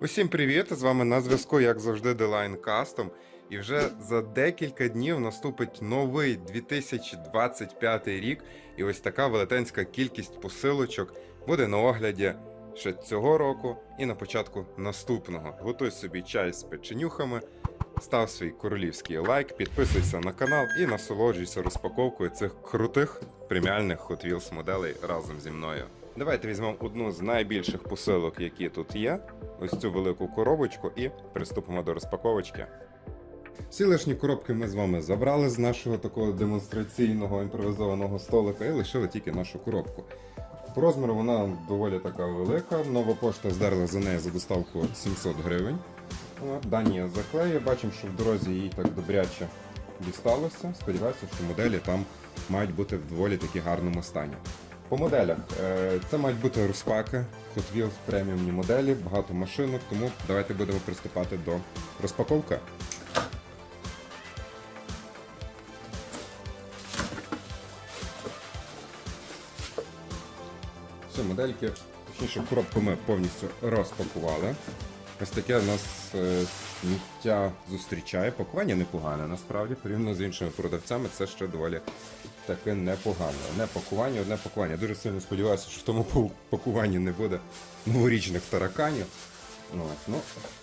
Усім привіт! З вами на зв'язку, як завжди, Deline Custom. І вже за декілька днів наступить новий 2025 рік, і ось така велетенська кількість посилочок буде на огляді ще цього року і на початку наступного. Готуй собі чай з печенюхами, став свій королівський лайк, підписуйся на канал і насолоджуйся розпаковкою цих крутих преміальних Hot Wheels моделей разом зі мною. Давайте візьмемо одну з найбільших посилок, які тут є. Ось цю велику коробочку, і приступимо до розпаковочки. Всі лишні коробки ми з вами забрали з нашого такого демонстраційного імпровізованого столика і лишили тільки нашу коробку. По розміру вона доволі така велика. Нова пошта здерла за неї за доставку 700 гривень. Дані я заклею. Бачимо, що в дорозі їй так добряче дісталося. Сподіваюся, що моделі там мають бути в доволі таки гарному стані. По моделях Е, це мають бути розпаки, Hot Wheels преміумні моделі, багато машинок, тому давайте будемо приступати до розпаковки. Все, модельки, точніше, коробку ми повністю розпакували. Ось таке у нас сміття зустрічає. Пакування непогане, насправді, порівняно з іншими продавцями, це ще доволі таке непогано. Не пакування, одне пакування. Дуже сильно сподіваюся, що в тому пакуванні не буде новорічних тараканів. Ну, ну,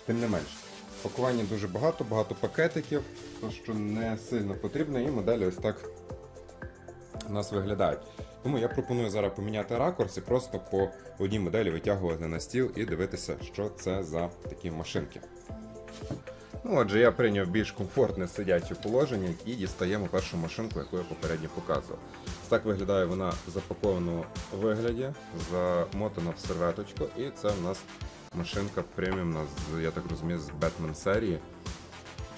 тим не менш. Пакування дуже багато, багато пакетиків, то що не сильно потрібно, і моделі ось так у нас виглядають. Тому я пропоную зараз поміняти ракурс і просто по одній моделі витягувати на стіл і дивитися, що це за такі машинки. Ну, отже, я прийняв більш комфортне сидяче положення і дістаємо першу машинку, яку я попередньо показував. Так виглядає вона в запакованому вигляді, замотана в серветочку, і це в нас машинка преміумна, я так розумію, з Batman серії.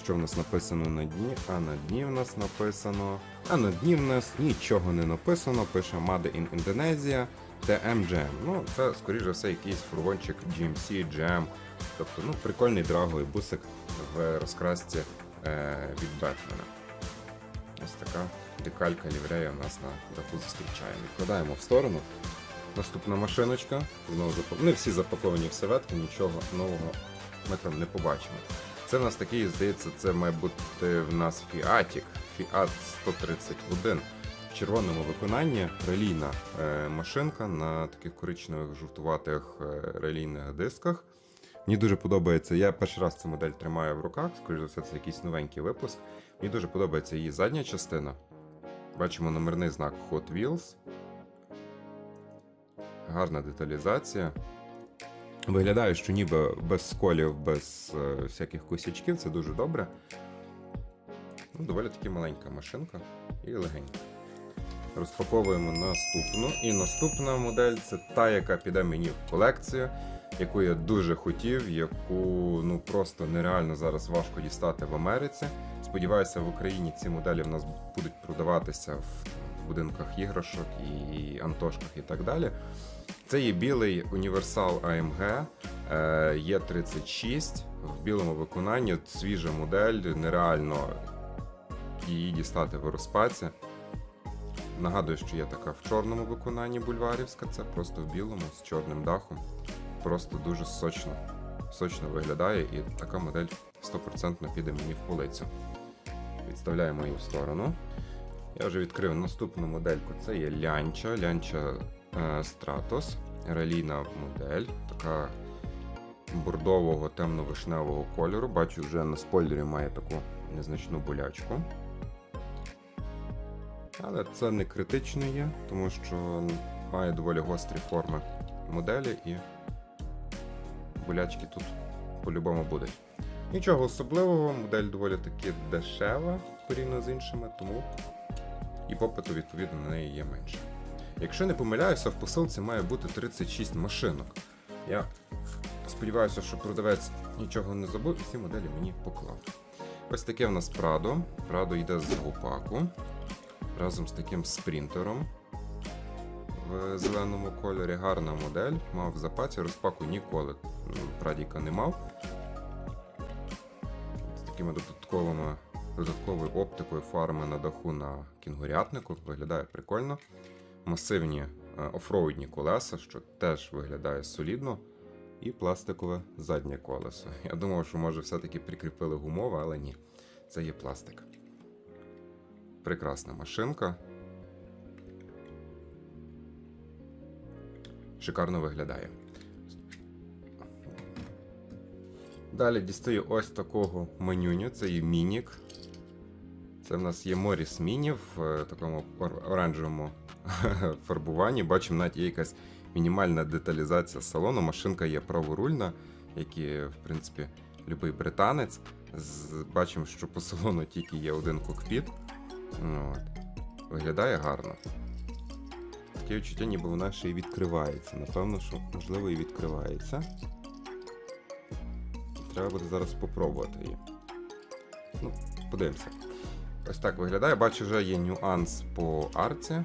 Що в нас написано на дні? А на дні в нас написано. А на дні в нас нічого не написано, пише Made in Indonesia TM Jam. Ну, це, скоріш за все, якийсь фургончик GMC Jam. Тобто, ну, прикольний драговий бусик в розкрасці е, від Бетмена. Ось така декалька ліврея у нас на даху зустрічає. Відкладаємо в сторону. Наступна машиночка. Знову запак... Не всі запаковані в серветки, нічого нового ми там не побачимо. Це в нас такий, здається, це має бути в нас Фіатік, Fiat 131. В червоному виконанні релійна е, машинка на таких коричневих жовтуватих е, релійних дисках. Мені дуже подобається. Я перший раз цю модель тримаю в руках, скоріш за все, це якийсь новенький випуск. Мені дуже подобається її задня частина. Бачимо номерний знак Hot Wheels. Гарна деталізація. Виглядає, що ніби без сколів, без е, всяких косячків, це дуже добре. Ну, доволі таки маленька машинка і легенька. Розпаковуємо наступну. І наступна модель це та, яка піде мені в колекцію, яку я дуже хотів, яку ну просто нереально зараз важко дістати в Америці. Сподіваюся, в Україні ці моделі в нас будуть продаватися в будинках іграшок і антошках і так далі. Це є білий універсал AMG е, Є36 в білому виконанні. Свіжа модель, нереально її дістати в розпаці. Нагадую, що є така в чорному виконанні бульварівська, це просто в білому з чорним дахом. Просто дуже сочно, сочно виглядає, і така модель 100% піде мені в полицю. Відставляємо її в сторону. Я вже відкрив наступну модельку. Це є лянча, лянча е, Stratos, релійна модель, така бордового темно-вишневого кольору. Бачу, вже на спойлері має таку незначну болячку. Але це не критично є, тому що має доволі гострі форми моделі і болячки тут по-любому будуть. Нічого особливого, модель доволі таки дешева порівняно з іншими, тому і попиту відповідно на неї є менше. Якщо не помиляюся, в посилці має бути 36 машинок. Я сподіваюся, що продавець нічого не забув і ці моделі мені поклав. Ось таке в нас Прадо. Прадо йде з гупаку разом з таким спринтером в зеленому кольорі. Гарна модель. Мав в запасі, розпаку ніколи Прадіка не мав. З такими додатковими додатковою оптикою фарми на даху на кінгурятнику. Виглядає прикольно. Масивні е, офроудні колеса, що теж виглядає солідно. і пластикове заднє колесо. Я думав, що може все-таки прикріпили гумове, але ні. Це є пластик. Прекрасна машинка. Шикарно виглядає. Далі дістаю ось такого менюню. Це є мінік. Це в нас є Моріс Міні в е, такому оранжевому фарбуванні. Бачимо, навіть є якась мінімальна деталізація салону. Машинка є праворульна, як і, в принципі, любий британець. Бачимо, що по салону тільки є один кокпіт. Ну, От. Виглядає гарно. Таке відчуття, ніби вона ще й відкривається. Напевно, що можливо і відкривається. Треба буде зараз спробувати її. Ну, подивимося. Ось так виглядає. Бачу, вже є нюанс по арці.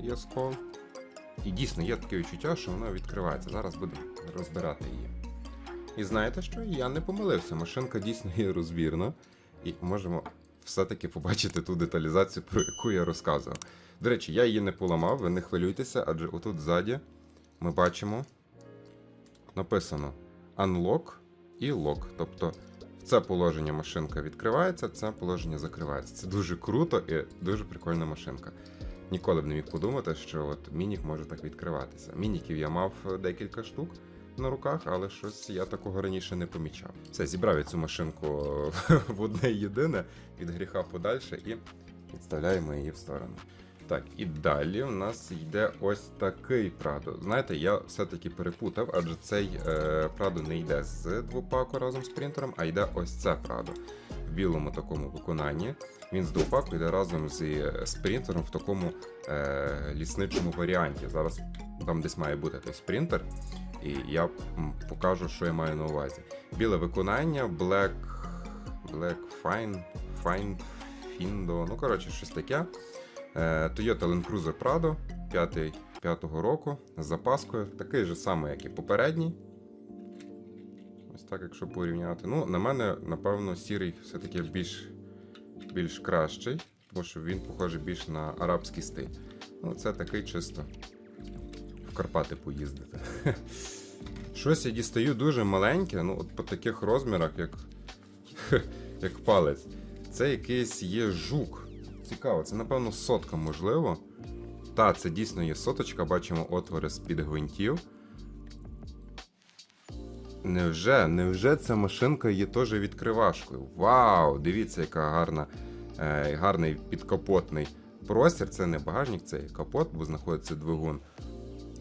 Є. І дійсно є таке відчуття, що вона відкривається. Зараз будемо розбирати її. І знаєте що? Я не помилився. Машинка дійсно є розбірна. І можемо все-таки побачити ту деталізацію, про яку я розказував. До речі, я її не поламав, ви не хвилюйтеся, адже отут ззаді ми бачимо написано Unlock і Lock. Тобто це положення машинка відкривається, це положення закривається. Це дуже круто і дуже прикольна машинка. Ніколи б не міг подумати, що от мінік може так відкриватися. Мініків я мав е, декілька штук на руках, але щось я такого раніше не помічав. Все, зібрав я цю машинку в одне єдине від гріха подальше і відставляємо її в сторону. Так, і далі в нас йде ось такий Прадо. Знаєте, я все-таки перепутав, адже цей е, Прадо не йде з двопаку разом з принтером, а йде ось це Прадо в білому такому виконанні. Він з двопаку йде разом з, з принтером в такому е, лісничому варіанті. Зараз там десь має бути той спринтер, і я покажу, що я маю на увазі. Біле виконання, Black, Black Fine, Find, Findo, ну коротше, щось таке. Е, Toyota Land Cruiser Prado 5, 5 року з запаскою, такий же самий, як і попередній. Ось так, якщо порівняти. Ну, на мене, напевно, сірий все-таки більш, більш кращий, тому що він похожий більш на арабський стиль. Ну, це такий чисто в Карпати поїздити. Щось я дістаю дуже маленьке, ну, от по таких розмірах, як, як палець. Це якийсь є жук. Цікаво, це напевно сотка, можливо. Та, це дійсно є соточка, бачимо отвори з-під гвинтів. Невже, невже ця машинка є теж відкривашкою? Вау! Дивіться, яка гарна, е, гарний підкапотний простір. Це не багажник, це є капот, бо знаходиться двигун.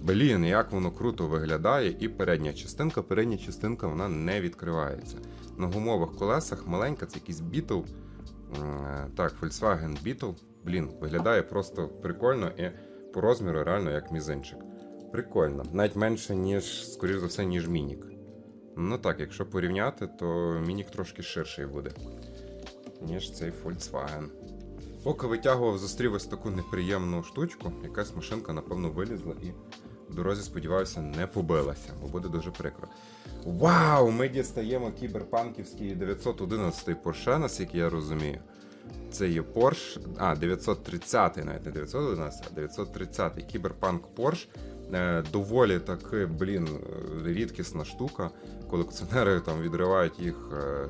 Блін, як воно круто виглядає, і передня частинка. Передня частинка вона не відкривається. На гумових колесах маленька, це якийсь Beetle. Е, Так, Volkswagen Beetle. Блін, виглядає просто прикольно і по розміру реально як мізинчик. Прикольно. Навіть менше, ніж, скоріш за все, ніж Мінік. Ну так, якщо порівняти, то Мінік трошки ширший буде, ніж цей Volkswagen. Поки витягував, зустрів ось таку неприємну штучку, якась машинка, напевно, вилізла і в дорозі, сподіваюся, не побилася, бо буде дуже прикро. Вау! Ми дістаємо кіберпанківський 911 Porsche, наскільки я розумію. Це є Porsche, а, 930, навіть не 911, а 930 кіберпанк Porsche. Е, доволі таки, блін, рідкісна штука. Колекціонери там відривають їх е,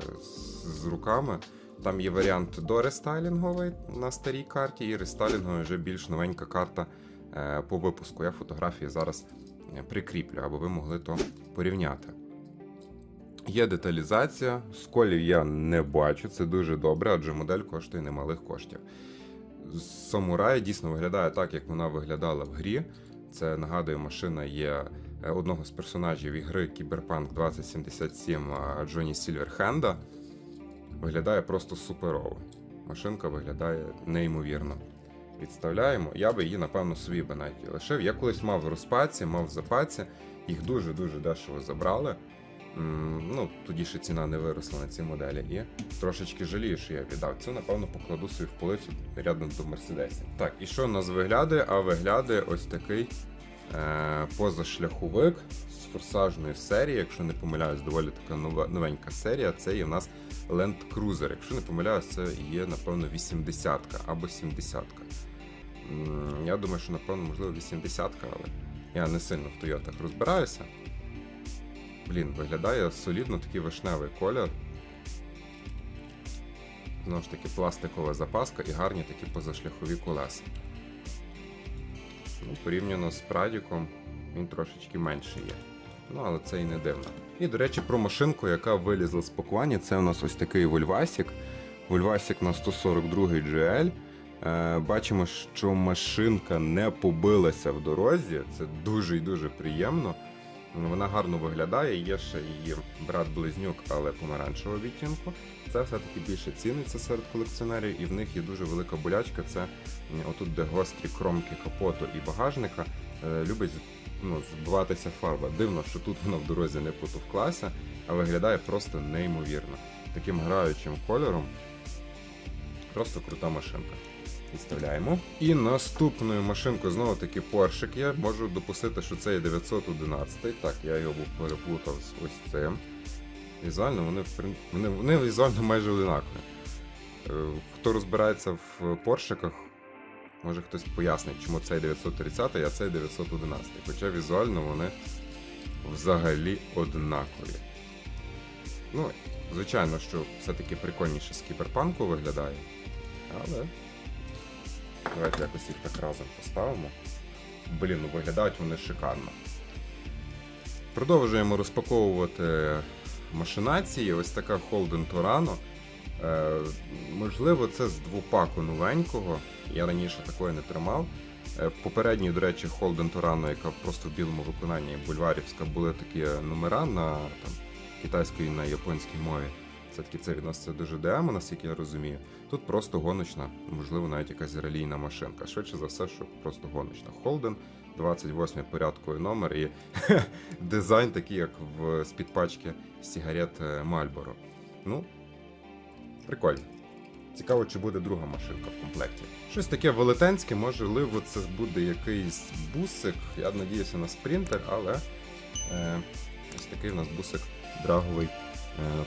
з, руками. Там є варіант дорестайлінговий на старій карті, і рестайлінговий вже більш новенька карта е, по випуску. Я фотографії зараз прикріплю, аби ви могли то порівняти. Є деталізація, сколів я не бачу, це дуже добре, адже модель коштує немалих коштів. Самурай дійсно виглядає так, як вона виглядала в грі. Це нагадую, машина є е, одного з персонажів ігри Cyberpunk 2077 Джоні Сільверхенда. Виглядає просто суперово. Машинка виглядає неймовірно. Відставляємо. Я би її, напевно, собі би навіть лишив. Я колись мав в розпаці, мав в запаці, їх дуже-дуже дешево забрали. Ну, тоді ще ціна не виросла на ці моделі. І трошечки жалію, що я віддав. Це, напевно, покладу собі в полицю рядом до Мерседесів. Так, і що у нас виглядає? А виглядає ось такий е, позашляховик з форсажної серії. Якщо не помиляюсь, доволі така новенька серія. Це є в нас Land Cruiser. Якщо не помиляюсь, це є, напевно, 80-ка або 70-ка. Я думаю, що, напевно, можливо, 80-ка, але я не сильно в Тойотах розбираюся. Блін, виглядає солідно такий вишневий колір. Знову ж таки, пластикова запаска і гарні такі позашляхові колеса. Ну, порівняно з Прадіком, він трошечки менший є. Ну, але це і не дивно. І, до речі, про машинку, яка вилізла з пакування, це у нас ось такий Вольвасік. Вольвасік на 142 GL. Е, бачимо, що машинка не побилася в дорозі. Це дуже і дуже приємно. Вона гарно виглядає, є ще її брат-близнюк, але помаранчевого відтінку. Це все-таки більше ціниться серед колекціонерів, і в них є дуже велика болячка. Це отут, де гострі кромки капоту і багажника, е, любить ну, збиватися фарба. Дивно, що тут вона в дорозі не потовклася, а виглядає просто неймовірно. Таким граючим кольором. Просто крута машинка. Відставляємо. І наступною машинкою знову таки Поршик. Я можу допустити, що це є 911. Так, я його переплутав з ось цим. Візуально вони, вони, вони візуально майже одинакові. Е, Хто розбирається в поршиках, може хтось пояснить, чому цей 930, а цей 911. Хоча візуально вони взагалі однакові. Ну, звичайно, що все-таки прикольніше з кіберпанку виглядає. Але Давайте якось їх так разом поставимо. Блін, ну виглядають вони шикарно. Продовжуємо розпаковувати машинації. Ось така Holden Torano. Е, можливо, це з двопаку новенького. Я раніше такої не тримав. Е, попередній, до речі, Holden Torano, яка просто в білому виконанні бульварівська, були такі номера на там, китайській на японській мові. Все-таки це відноситься до GDM, наскільки я розумію. Тут просто гоночна, можливо, навіть якась релійна машинка. Швидше за все, що просто гоночна. Holden, 28 порядковий номер і дизайн такий, як в з-під пачки сигарет е, Marlboro. Ну, прикольно. Цікаво, чи буде друга машинка в комплекті. Щось таке велетенське, можливо, це буде якийсь бусик. Я надіюся на спринтер, але е, ось такий в нас бусик драговий е,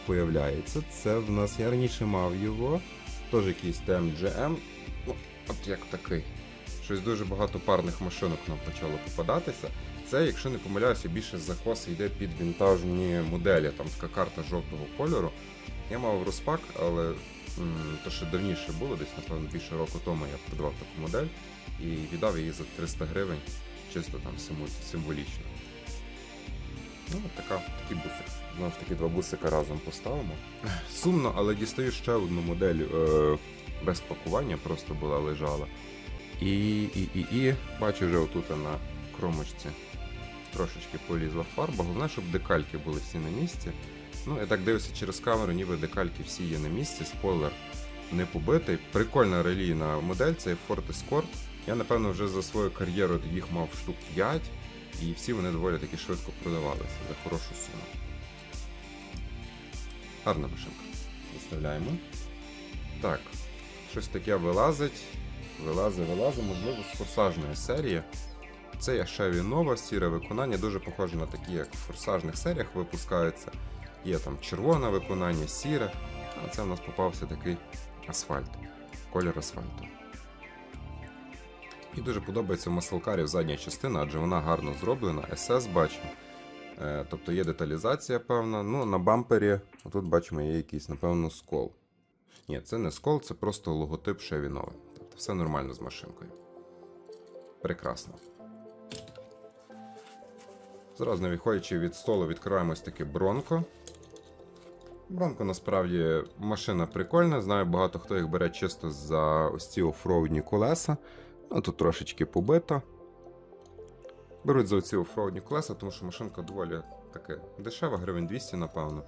появляється. Це в нас я раніше мав його. Теж якийсь TMGM. Ну, от як такий. Щось дуже багато парних машинок нам почало попадатися. Це, якщо не помиляюся, більше закос йде під вінтажні моделі. Там така карта жовтого кольору. Я мав розпак, але м, то ще давніше було, десь, напевно, більше року тому я продавав таку модель і віддав її за 300 гривень, чисто там символічно. Ну, от така, такий бусик. Знову ж таки, два бусика разом поставимо. Сумно, але дістаю ще одну модель е, без пакування, просто була лежала. І, і, і, і бачу вже отут на кромочці трошечки полізла фарба. Головне, щоб декальки були всі на місці. Ну, я так дивлюся через камеру, ніби декальки всі є на місці, спойлер не побитий. Прикольна релійна модель, це Ford Escort. Я, напевно, вже за свою кар'єру їх мав штук 5, і всі вони доволі таки швидко продавалися за хорошу суму. Гарна машинка. Виставляємо. Так, щось таке вилазить. Вилазить, вилазить, можливо, з форсажної серії. Це є Chevy Nova, сіре виконання, дуже похоже на такі, як в форсажних серіях випускаються. Є там червоне виконання, сіре, а це в нас попався такий асфальт, колір асфальту. І дуже подобається в маслкарів задня частина, адже вона гарно зроблена, SS бачимо. Е, тобто є деталізація певна. Ну, на бампері, тут бачимо, є якийсь, напевно, скол. Ні, це не скол, це просто логотип Nova. Тобто все нормально з машинкою. Прекрасно. Зразу не виходячи від столу, відкриваємо ось таке бронко. Бронко насправді машина прикольна. Знаю, багато хто їх бере чисто за ось ці офроудні колеса. Ну, тут трошечки побито. Беруть за оці офроудні колеса, тому що машинка доволі таке дешева, гривень 200, напевно.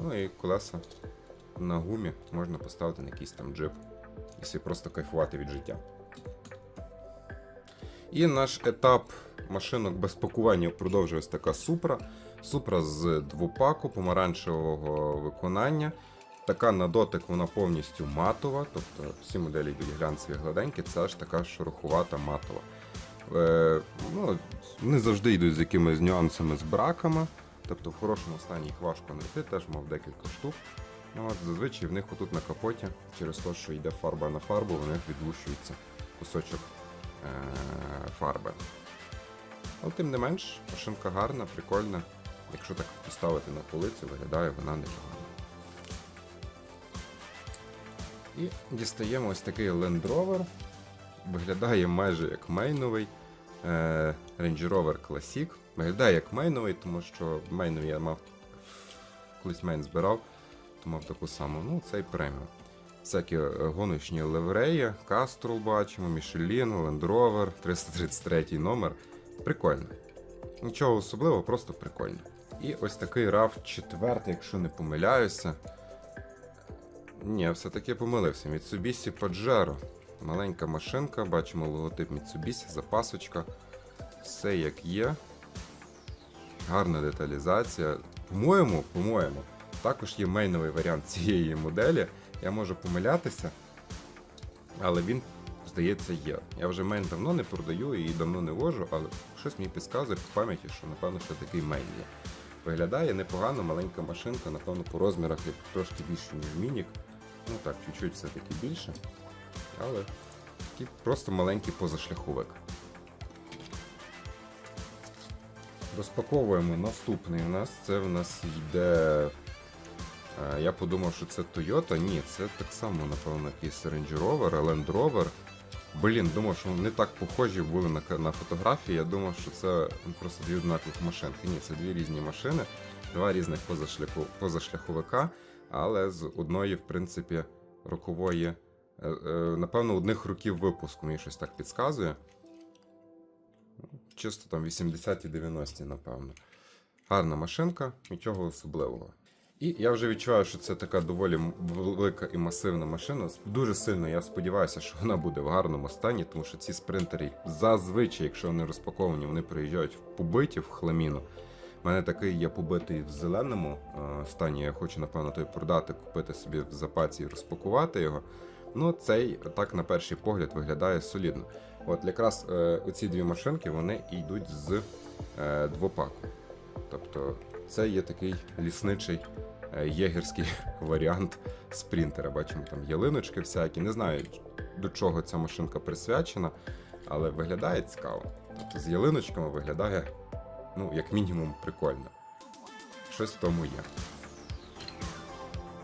Ну і колеса на гумі можна поставити на якийсь там джип, якщо просто кайфувати від життя. І наш етап машинок без пакування продовжує ось така супра. Супра з двопаку помаранчевого виконання. Така на дотик вона повністю матова, тобто всі моделі глянцеві гладенькі, це ж така шерохувата матова. Е, ну, вони завжди йдуть з якимись нюансами з браками, тобто в хорошому стані їх важко знайти, теж мав декілька штук. Ну, от, зазвичай в них отут на капоті, через те, що йде фарба на фарбу, в них відлущується кусочок е- фарби. Але тим не менш, машинка гарна, прикольна. якщо так поставити на полицю, виглядає вона непогано. І дістаємо ось такий Land Rover. Виглядає майже як мейновий. Е, Range Rover Classic. Виглядає як мейновий, тому що мейновий я мав колись мейн збирав, то мав таку саму. Ну, цей преміум. Всякі гоночні левреї, Кастрол бачимо, Мішелін, Land Rover, 333 номер. Прикольно. Нічого особливого, просто прикольно. І ось такий RAV 4, якщо не помиляюся. Ні, все-таки помилився. Mitsubishi Pajero. Маленька машинка, бачимо логотип Mitsubishi, запасочка. Все як є. Гарна деталізація. По-моєму, по-моєму, також є мейновий варіант цієї моделі. Я можу помилятися, але він, здається, є. Я вже мейн давно не продаю і давно не вожу, але щось мені підказує по пам'яті, що напевно ще такий мейн є. Виглядає непогано, маленька машинка, напевно, по розмірах трошки більше, ніж Мінік. Ну так, чуть-чуть все-таки більше. Але такий просто маленький позашляховик. Розпаковуємо наступний у нас. Це в нас йде. е, Я подумав, що це Toyota. Ні, це так само, напевно, якийсь Range Rover, Land Rover. Блін, думав, що вони так похожі були на, на фотографії. Я думав, що це ну, просто дві однакових машинки. Ні, це дві різні машини, два різних позашляху, позашляховика, але з одної, в принципі, рокової. е, е, Напевно, одних років випуску мені щось так підказує. Чисто там 80-ті 90-ті, напевно. Гарна машинка, нічого особливого. І я вже відчуваю, що це така доволі велика і масивна машина. Дуже сильно я сподіваюся, що вона буде в гарному стані, тому що ці спринтери зазвичай, якщо вони розпаковані, вони приїжджають в побиті в хламіну. У мене такий є побитий в зеленому е, стані. Я хочу, напевно, той продати, купити собі в запаці і розпакувати його. Ну, цей так на перший погляд виглядає солідно. От якраз е, оці дві машинки вони йдуть з е, двопаку. Тобто це є такий лісничий єгерський варіант спринтера. Бачимо там ялиночки всякі. Не знаю, до чого ця машинка присвячена, але виглядає цікаво. Тобто з ялиночками виглядає, ну, як мінімум, прикольно. Щось в тому є.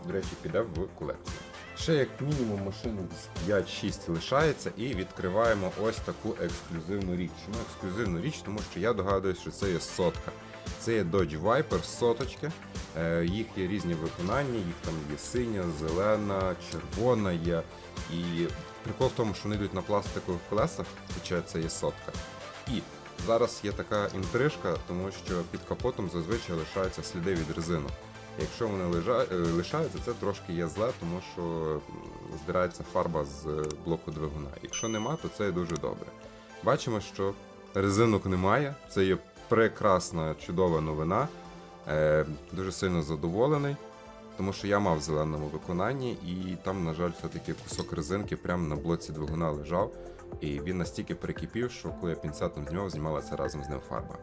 До речі, піде в колекцію. Ще як мінімум машин з 5-6 лишається, і відкриваємо ось таку ексклюзивну річ. Ну, ексклюзивну річ, тому що я догадуюсь, що це є сотка. Це є Dodge Viper соточки. Е, їх є різні виконання, їх там є синя, зелена, червона є. І прикол в тому, що вони йдуть на пластикових колесах, хоча це є сотка. І зараз є така інтрижка, тому що під капотом зазвичай лишаються сліди від резинок. Якщо вони е, лишаються, це трошки є зле, тому що здирається фарба з е, блоку двигуна. Якщо нема, то це дуже добре. Бачимо, що резинок немає. Це є прекрасна, чудова новина. Е, дуже сильно задоволений, тому що я мав в зеленому виконанні, і там, на жаль, все-таки кусок резинки прямо на блоці двигуна лежав. І він настільки перекипів, що коли я пінцетом знімав, знімалася разом з ним фарба.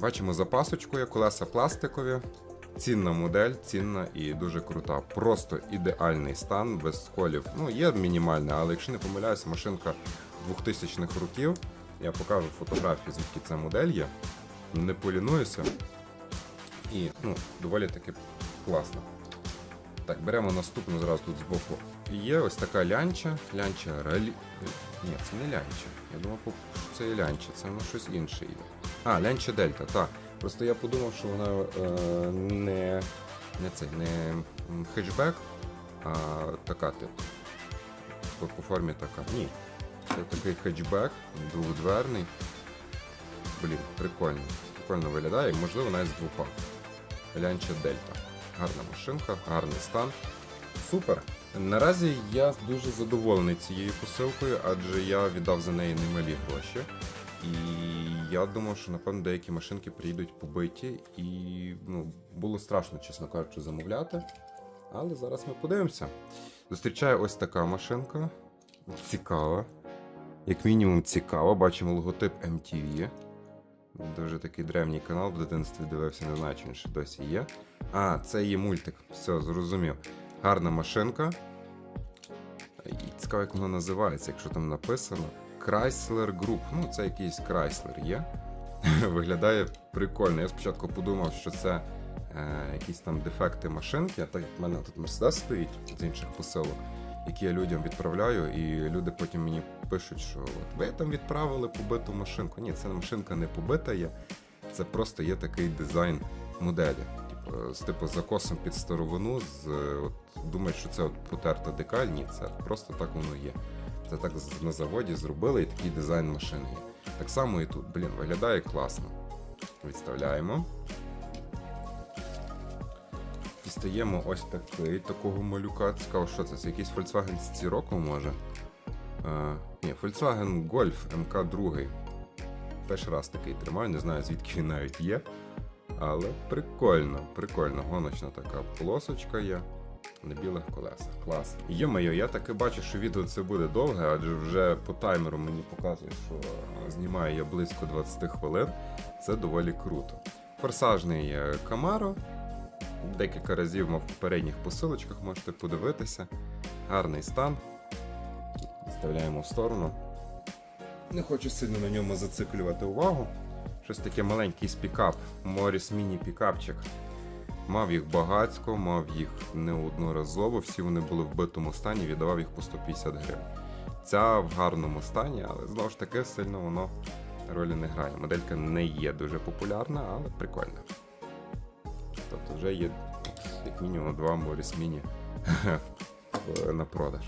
Бачимо запасочку, є колеса пластикові. Цінна модель, цінна і дуже крута. Просто ідеальний стан, без сколів. Ну, є мінімальне, але якщо не помиляюся, машинка 2000-х років. Я покажу фотографії, звідки ця модель є. Не полінуюся. І ну, доволі таки класно. Так, беремо наступну зразу тут збоку. І Є ось така лянча. Лянча ралі. Ні, це не лянча. Я думав, що це є лянча, це воно щось інше є. А, лянча Дельта, так. Просто я подумав, що вона е, не, не цей, не хетчбек, а така типу. По, формі така. Ні. Це такий хетчбек, двохдверний. Блін, прикольно. Прикольно виглядає, можливо, навіть з двопак. Лянча Дельта. Гарна машинка, гарний стан. Супер. Наразі я дуже задоволений цією посилкою, адже я віддав за неї немалі гроші. І я думав, що напевно деякі машинки приїдуть побиті, і ну, було страшно, чесно кажучи, замовляти. Але зараз ми подивимося. Зустрічаю ось така машинка. Цікава. Як мінімум цікава. Бачимо логотип MTV. Дуже такий древній канал в дитинстві дивився, не знаю, чи він ще досі є. А, це є мультик. Все, зрозумів. Гарна машинка. І цікаво, як воно називається, якщо там написано. Chrysler Group. Ну, це якийсь Chrysler є. Виглядає прикольно. Я спочатку подумав, що це е, якісь там дефекти машинки, а так як в мене тут Мерседес стоїть з інших посилок, які я людям відправляю, і люди потім мені пишуть, що от ви там відправили побиту машинку. Ні, це машинка не побита є, це просто є такий дизайн моделі. З типу закосом під старовину, з, от, думають, що це от потерта декаль. Ні, це просто так воно є. Це так на заводі зробили і такий дизайн машини є. Так само і тут, блін, виглядає класно. Відставляємо. Дістаємо ось такий, такого малюка. Цікаво, що це? Це якийсь Volkswagen з Scirocco може? Е, ні, Volkswagen Golf MK2. Перший раз такий тримаю, не знаю звідки він навіть є. Але прикольно, прикольно. Гоночна така полосочка є. На білих колесах. Клас. Йо-моє, я таки бачу, що відео це буде довге, адже вже по таймеру мені показує, що е, знімаю я близько 20 хвилин. Це доволі круто. Форсажний е, Camaro. Декілька разів мав в попередніх посилочках, можете подивитися. Гарний стан. Вставляємо в сторону. Не хочу сильно на ньому зациклювати увагу. Щось таке маленький спікап, Моріс міні пікапчик. Мав їх багацько, мав їх неодноразово, всі вони були в битому стані, віддавав їх по 150 гривень. Ця в гарному стані, але знову ж таки сильно воно ролі не грає. Моделька не є дуже популярна, але прикольна. Тобто вже є як мінімум два Моріс Міні на продаж.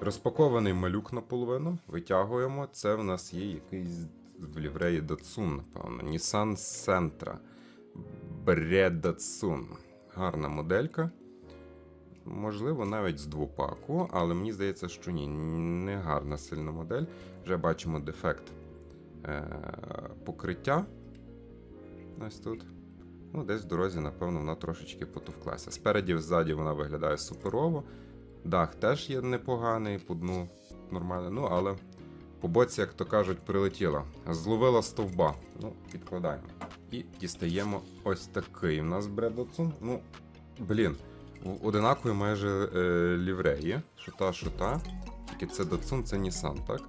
Розпакований малюк наполовину, витягуємо. Це в нас є якийсь в лівреї Datsun, напевно. Nissan Sentra. Бре Datsun. Гарна моделька. Можливо, навіть з двопаку, але мені здається, що ні. Не гарна сильна модель. Вже бачимо дефект е- покриття. Ось тут. Ну, десь в дорозі, напевно, вона трошечки потовклася. Спереді, ззаді вона виглядає суперово. Дах теж є непоганий, по дну нормально. Ну, але по боці, як то кажуть, прилетіла. Зловила стовба. Ну, відкладаємо. І дістаємо ось такий. У нас бредоцун. Ну, блін, одинакові майже е, лівреї. Що та, що та. Тільки це Datsun, це Nissan, так?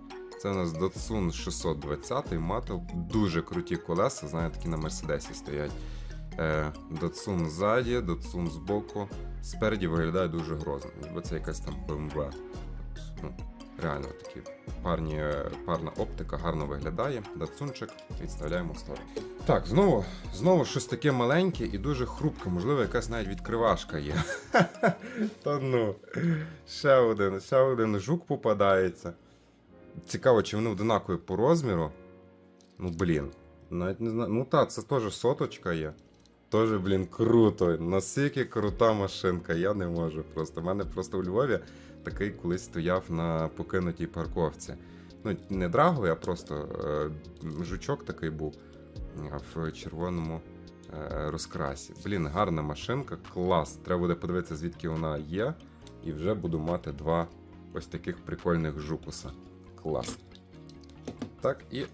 Це у нас Datsun 620 Мател. Дуже круті колеса, знаєте, такі на Мерседесі стоять. Е, Datsun ззаді, Datsun збоку. Спереді виглядає дуже грозно, ніби це якась там BMW. Ну, реально такі парні, е, парна оптика гарно виглядає. Датсунчик відставляємо в сторону. Так, знову, знову щось таке маленьке і дуже хрупке, можливо, якась навіть відкривашка є. Та ну, ще один, ще один жук попадається. Цікаво, чи вони одинакові по розміру. Ну, блін. Навіть не знаю. Ну так, це теж соточка є. Тоже, блін, круто. Наскільки крута машинка, я не можу просто. У мене просто у Львові такий колись стояв на покинутій парковці. Ну, не драговий, а просто е, жучок такий був е, в червоному е, розкрасі. Блін, гарна машинка, клас. Треба буде подивитися, звідки вона є. І вже буду мати два ось таких прикольних жукуса. Клас. Так, і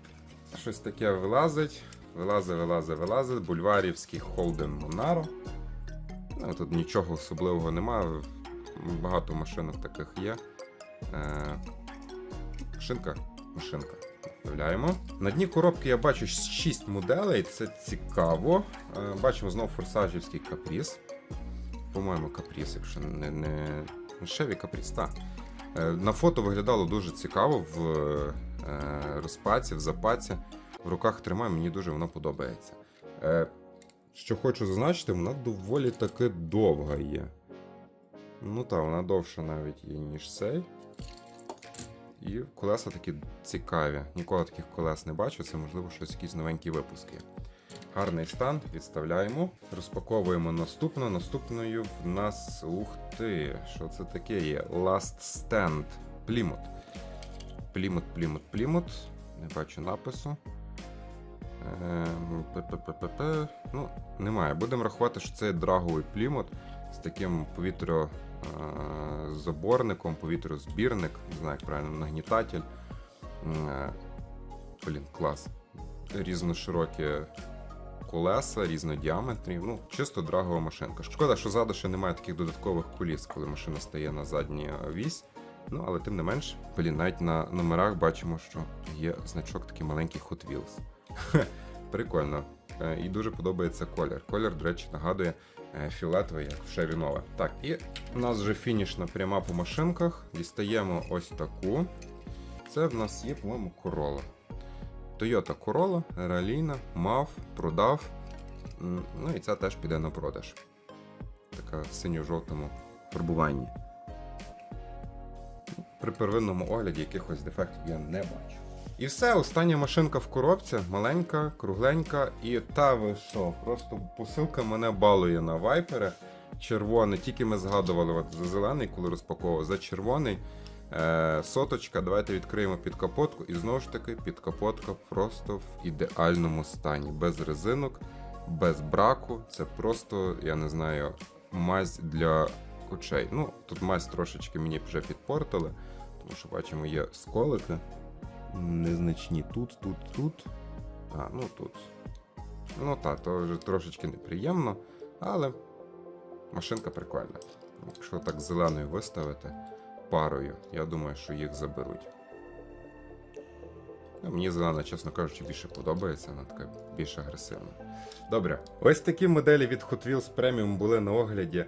щось таке вилазить. Вилазить, вилазить, вилазить. Бульварівський Холден Монаро. Ну, тут нічого особливого немає. Багато машинок таких є. Е, машинка, машинка. Вставляємо. На дні коробки я бачу 6 моделей, це цікаво. Е, бачимо знову форсажівський капріс. По-моєму, капріс, якщо не, не... Шеві капріс, так. Е, На фото виглядало дуже цікаво в розпаці, в запаці. В руках тримаю, мені дуже воно подобається. Що хочу зазначити, вона доволі таки довга є. Ну так, вона довша навіть є, ніж цей. І колеса такі цікаві. Ніколи таких колес не бачу, це можливо щось якісь новенькі випуски. Гарний стан, відставляємо. Розпаковуємо наступну. Наступною в нас. Ух ти! Що це таке є? Last Stand. Plymouth. Plymouth, Plymouth, Plymouth. Не бачу напису. Ем. Ну, немає. Будемо рахувати, що це драговий плімот з таким повітрозаборником, повітрозбірник, не знаю, як правильно, нагнітатель. Е, Блін, клас. Різноширокі колеса, різнодіаметрі. Ну, чисто драгова машинка. Шкода, що ззаду ще немає таких додаткових коліс, коли машина стає на задній е, вісь. Ну, але тим не менш, блін, навіть на номерах бачимо, що є значок такий маленький Hot Wheels. Прикольно. Е, І дуже подобається колір. Колір, до речі, нагадує е, фіолетовий, як в Nova. Так, і у нас вже фінішна пряма по машинках. Дістаємо ось таку. Це в нас є, по-моєму, Corolla. Toyota Corolla, ралійна, мав, продав. Ну і ця теж піде на продаж. Така в синьо-жовтому фарбуванні. При первинному огляді якихось дефектів я не бачу. І все, остання машинка в коробці, маленька, кругленька, і та ви що, просто посилка мене балує на вайпери. Червоний, тільки ми згадували от за зелений, коли розпаковував, за червоний. Е, соточка, давайте відкриємо під капотку. І знову ж таки, під капотка просто в ідеальному стані. Без резинок, без браку. Це просто, я не знаю, мазь для очей. Ну, тут мазь трошечки мені вже підпортили, тому що бачимо, є сколики. Незначні тут, тут, тут. А, ну тут. Ну так, то вже трошечки неприємно, але машинка прикольна. Якщо так зеленою виставити парою, я думаю, що їх заберуть. Ну, Мені зелена, чесно кажучи, більше подобається, вона така більш агресивна. Добре, ось такі моделі від Hot Wheels Premium були на огляді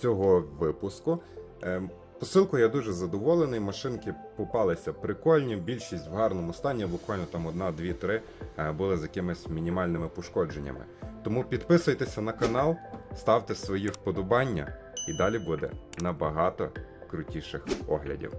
цього випуску. Посилкою я дуже задоволений. Машинки попалися прикольні, більшість в гарному стані, буквально там одна, дві, три е, були з якимись мінімальними пошкодженнями. Тому підписуйтеся на канал, ставте свої вподобання, і далі буде набагато крутіших оглядів.